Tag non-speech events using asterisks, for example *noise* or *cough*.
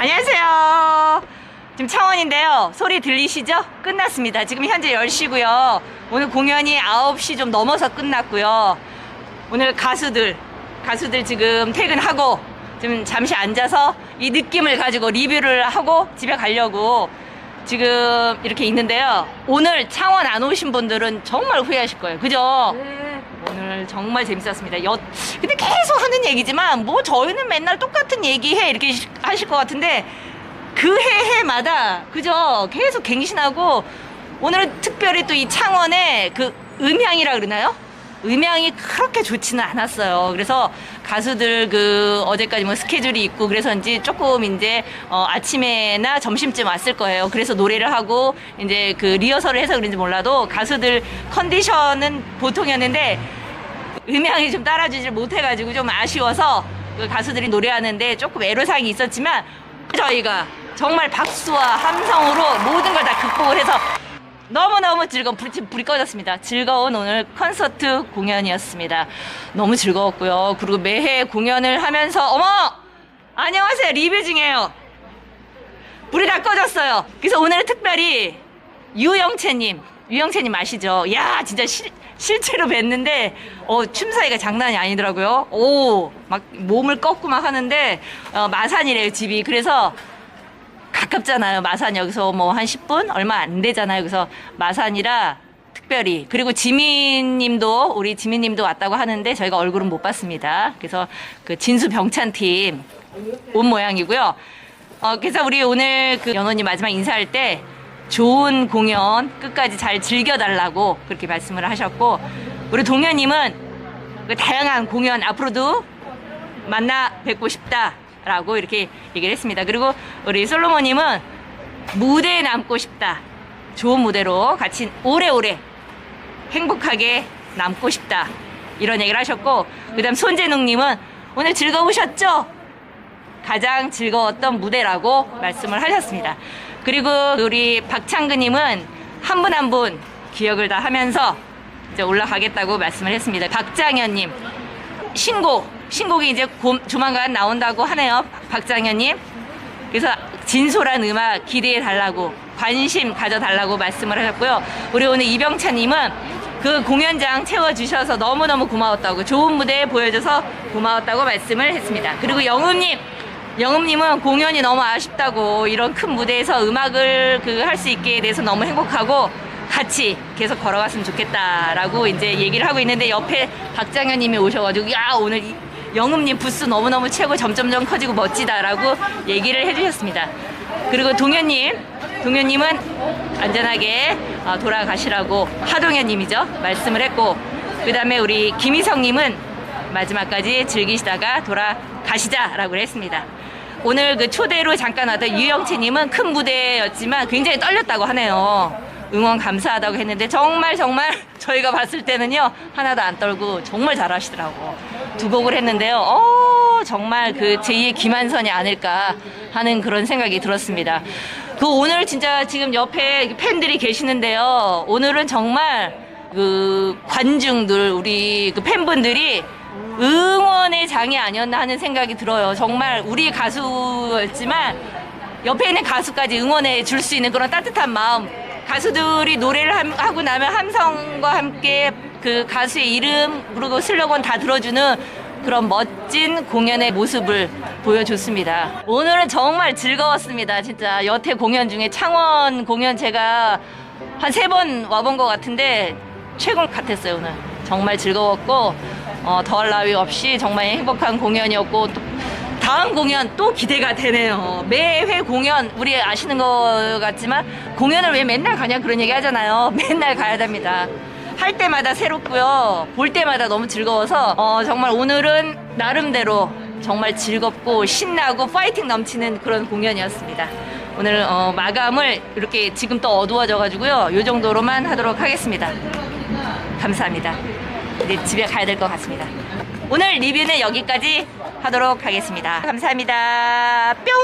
안녕하세요. 지금 창원인데요. 소리 들리시죠? 끝났습니다. 지금 현재 10시고요. 오늘 공연이 9시 좀 넘어서 끝났고요. 오늘 가수들, 가수들 지금 퇴근하고 지금 잠시 앉아서 이 느낌을 가지고 리뷰를 하고 집에 가려고 지금 이렇게 있는데요. 오늘 창원 안 오신 분들은 정말 후회하실 거예요. 그죠? 오늘 정말 재밌었습니다. 여, 근데 계속 하는 얘기지만 뭐 저희는 맨날 똑같은 얘기해 이렇게 하실 것 같은데 그 해 해마다 그죠? 계속 갱신하고 오늘은 특별히 또 이 창원의 그 음향이라 그러나요? 음향이 그렇게 좋지는 않았어요. 그래서 가수들 그 어제까지 뭐 스케줄이 있고 그래서인지 조금 이제 어 아침에나 점심쯤 왔을 거예요. 그래서 노래를 하고 이제 그 리허설을 해서 그런지 몰라도 가수들 컨디션은 보통이었는데 음향이 좀 따라주질 못해가지고 좀 아쉬워서 그 가수들이 노래하는데 조금 애로사항이 있었지만 저희가 정말 박수와 함성으로 모든 걸 다 극복을 해서 너무너무 즐거운 불이, 불이 꺼졌습니다. 즐거운 오늘 콘서트 공연이었습니다. 너무 즐거웠고요. 그리고 매해 공연을 하면서 어머 안녕하세요 리뷰 중이에요. 불이 다 꺼졌어요. 그래서 오늘은 특별히 유영채님, 유영채님 아시죠? 야, 진짜 실, 실제로 뵀는데, 어, 춤사위가 장난이 아니더라고요. 오, 막 몸을 꺾고 막 하는데, 어, 마산이래요, 집이. 그래서 가깝잖아요. 마산 여기서 뭐 한 10분? 얼마 안 되잖아요. 그래서 마산이라 특별히. 그리고 지민님도, 우리 지민님도 왔다고 하는데, 저희가 얼굴은 못 봤습니다. 그래서 그 진수 병찬팀 온 모양이고요. 어, 그래서 우리 오늘 그 연호님 마지막 인사할 때 좋은 공연 끝까지 잘 즐겨달라고 그렇게 말씀을 하셨고, 우리 동현님은 그 다양한 공연 앞으로도 만나 뵙고 싶다라고 이렇게 얘기를 했습니다. 그리고 우리 솔로몬님은 무대에 남고 싶다. 좋은 무대로 같이 오래오래 행복하게 남고 싶다. 이런 얘기를 하셨고, 그 다음 손재능님은 오늘 즐거우셨죠? 가장 즐거웠던 무대라고 말씀을 하셨습니다. 그리고 우리 박창근님은 한 분 한 분 기억을 다 하면서 이제 올라가겠다고 말씀을 했습니다. 박장현님 신곡 신곡이 이제 고- 조만간 나온다고 하네요. 박장현님. 그래서 진솔한 음악 기대해 달라고 관심 가져 달라고 말씀을 하셨고요. 우리 오늘 이병찬님은 그 공연장 채워주셔서 너무너무 고마웠다고 좋은 무대 보여줘서 고마웠다고 말씀을 했습니다. 그리고 영음님 영음님은 공연이 너무 아쉽다고 이런 큰 무대에서 음악을 그 할 수 있게 돼서 너무 행복하고 같이 계속 걸어갔으면 좋겠다라고 이제 얘기를 하고 있는데 옆에 박장현님이 오셔가지고 야 오늘 이- 영음님 부스 너무너무 최고 점점점 커지고 멋지다라고 얘기를 해주셨습니다. 그리고 동현님, 동현님은 안전하게 어, 돌아가시라고 하동현님이죠 말씀을 했고 그 다음에 우리 김희성님은 마지막까지 즐기시다가 돌아가시자라고 했습니다. 오늘 그 초대로 잠깐 왔던 유영채님은 큰 무대였지만 굉장히 떨렸다고 하네요. 응원 감사하다고 했는데 정말 정말 *laughs* 저희가 봤을 때는요 하나도 안 떨고 정말 잘하시더라고. 두 곡을 했는데요. 어 정말 그 제2의 김한선이 아닐까 하는 그런 생각이 들었습니다. 그 오늘 진짜 지금 옆에 팬들이 계시는데요. 오늘은 정말 그 관중들 우리 그 팬분들이 응원의 장이 아니었나 하는 생각이 들어요. 정말 우리 가수였지만 옆에 있는 가수까지 응원해 줄 수 있는 그런 따뜻한 마음. 가수들이 노래를 함- 하고 나면 함성과 함께 그 가수의 이름 그리고 슬로건 다 들어주는 그런 멋진 공연의 모습을 보여줬습니다. 오늘은 정말 즐거웠습니다. 진짜 여태 공연 중에 창원 공연 제가 한 세 번 와본 것 같은데 최고 같았어요 오늘. 정말 즐거웠고 어, 더할 나위 없이 정말 행복한 공연이었고 또 다음 공연 또 기대가 되네요. 매회 공연 우리 아시는 것 같지만 공연을 왜 맨날 가냐 그런 얘기 하잖아요. *laughs* 맨날 가야 됩니다. 할 때마다 새롭고요. 볼 때마다 너무 즐거워서 어, 정말 오늘은 나름대로 정말 즐겁고 신나고 파이팅 넘치는 그런 공연이었습니다. 오늘 어, 마감을 이렇게 지금 또 어두워져 가지고요. 이 정도로만 하도록 하겠습니다. 감사합니다. 이제 집에 가야 될 것 같습니다. 오늘 리뷰는 여기까지 하도록 하겠습니다. 감사합니다. 뿅!